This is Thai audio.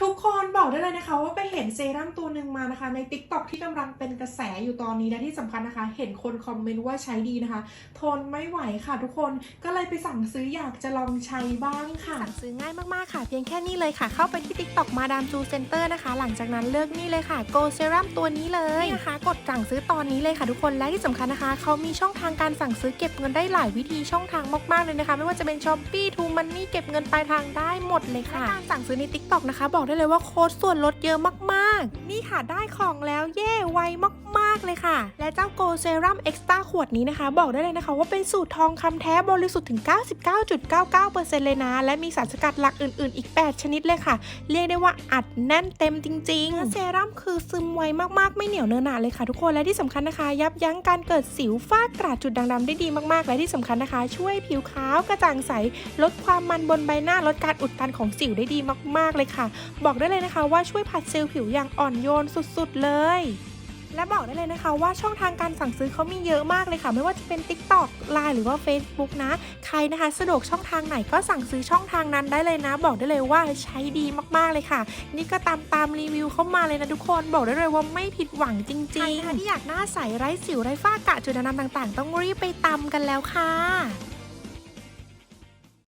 Who ทุกคนบอกได้เลยนะคะว่าไปเห็นเซรั่มตัวหนึ่งมานะคะ ใน t ิ k t o k ที่กำลังเป็นกระแสอยู่ตอนนี้และที่สำคัญนะคะ เห็นคนคอมเมนต์ว่าใช้ดีนะคะ ทนไม่ไหวค่ะทุกคนก็เลยไปสั่งซื้ออยากจะลองใช้บ้างค่ะ สั่งซื้อง่ายมากๆค่ะ เพียงแค่นี้เลยค่ะ เข้าไปที่ TikTok มาดามจูเซ็นเตอร์นะคะ หลังจากนั้นเลือกนี่เลยค่ะ Go Serum ตัวนี้เลยนี่นะคะกดสั่งซื้อตอนนี้เลยค่ะทุกคนและที่สำคัญนะคะเขามีช่องทางการสั่งซื้อเก็บเงินได้หลายวิธีช่องทางมากๆเลยนะคะ ไม่ว่าจะเป็น s h อ p e e To Money เก็บเงินปลายทางได้หมดเลยค่ะและการสั่งซื้อใน TikTok นะคะ บอกได้เลยว่าโค้ดส่วนลดเยอะมากๆ นี่ค่ะได้ของแล้วเย่ไวมากๆเลยค่ะ และเจ้า Go Serum Extra ขวดนี้นะคะ บอกได้เลยนะคะ ว่าเป็นสูตรทองคำแท้บริสุทธิ์ถึง 99.99%เลยนะ และมีสารสกัดหลักอื่น ๆ อีก 8 ชนิดเลยค่ะ เรียกได้ว่าอัดแน่นเต็มจริงๆเซรั่มคือซึมไวมากๆไม่เหนียวเนื้อหนาเลยค่ะทุกคนและที่สำคัญนะคะ ยับยั้งการเกิดสิวฝ้ากระจุดด่างดำได้ดีมากๆ และที่สำคัญนะคะ ช่วยผิวขาวกระจ่างใสลดความมันบนใบหน้าลดการอุดตันของสิวได้ดีมาก ๆเลยค่ะบอกอกได้เลยนะคะว่าช่วยผัดเซลล์ผิวอย่างอ่อนโยนสุดๆเลย และบอกได้เลยนะคะว่าช่องทางการสั่งซื้อเขามีเยอะมากเลยค่ะ ไม่ว่าจะเป็น TikTok Line หรือว่า Facebook นะ ใครนะคะสะดวกช่องทางไหนก็สั่งซื้อช่องทางนั้นได้เลยนะ บอกได้เลยว่าใช้ดีมากๆเลยค่ะ นี่ก็ตามตามรีวิวเข้ามาเลยนะทุกคนบอกได้เลยว่าไม่ผิดหวังจริงๆใครนะคะที่อยากหน้าใสไร้สิวไร้ฝ้ากระจุดด่างดำต่าง ๆ ต้องรีบไปตำกันแล้วค่ะ